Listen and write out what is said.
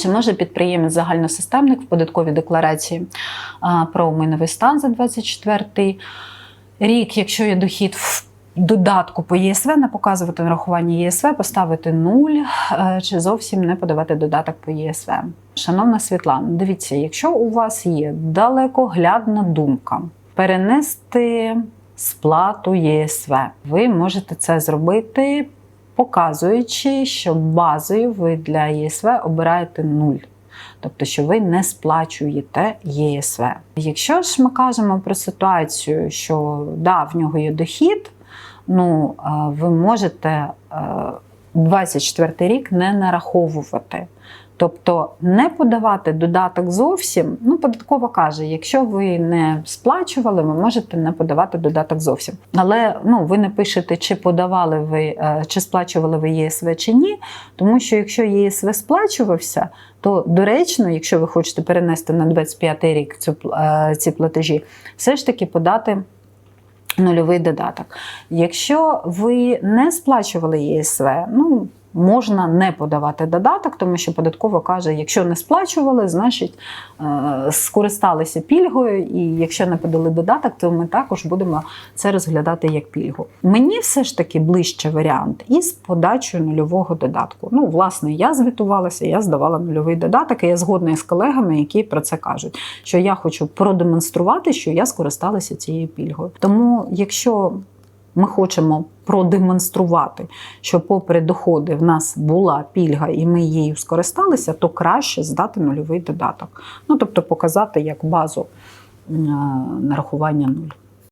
Чи може підприємець загальносистемник в податковій декларації про майновий стан за 24 рік, якщо є дохід в додатку по ЄСВ, не показувати нарахування ЄСВ, поставити 0 е, чи зовсім не подавати додаток по ЄСВ? Шановна Світлана, дивіться, якщо у вас є далекоглядна думка перенести сплату ЄСВ, ви можете це зробити показуючи, що базою ви для ЄСВ обираєте 0. Тобто, що ви не сплачуєте ЄСВ. Якщо ж ми кажемо про ситуацію, що да, в нього є дохід, ну е, ви можете е, 24 рік не нараховувати. Тобто не подавати додаток зовсім. Ну, податкова каже, якщо ви не сплачували, ви можете не подавати додаток зовсім. Але ну, ви не пишете, чи подавали ви, е, чи сплачували ви ЄСВ чи ні. Тому що якщо ЄСВ сплачувався, то доречно, якщо ви хочете перенести на 25 рік цю, е, ці платежі, все ж таки подати. Нульовий додаток. Якщо ви не сплачували ЄСВ, ну можна не подавати додаток, тому що податково каже, якщо не сплачували, значить е, скористалися пільгою, і якщо не подали додаток, то ми також будемо це розглядати як пільгу. Мені все ж таки ближче варіант із подачею нульового додатку. Ну, власне, я звітувалася, я здавала нульовий додаток, і я згодна із колегами, які про це кажуть, що я хочу продемонструвати, що я скористалася цією пільгою. Тому, якщо ми хочемо продемонструвати, що попри доходи в нас була пільга і ми її скористалися, то краще здати нульовий додаток. Ну тобто показати як базу е, нарахування нуль.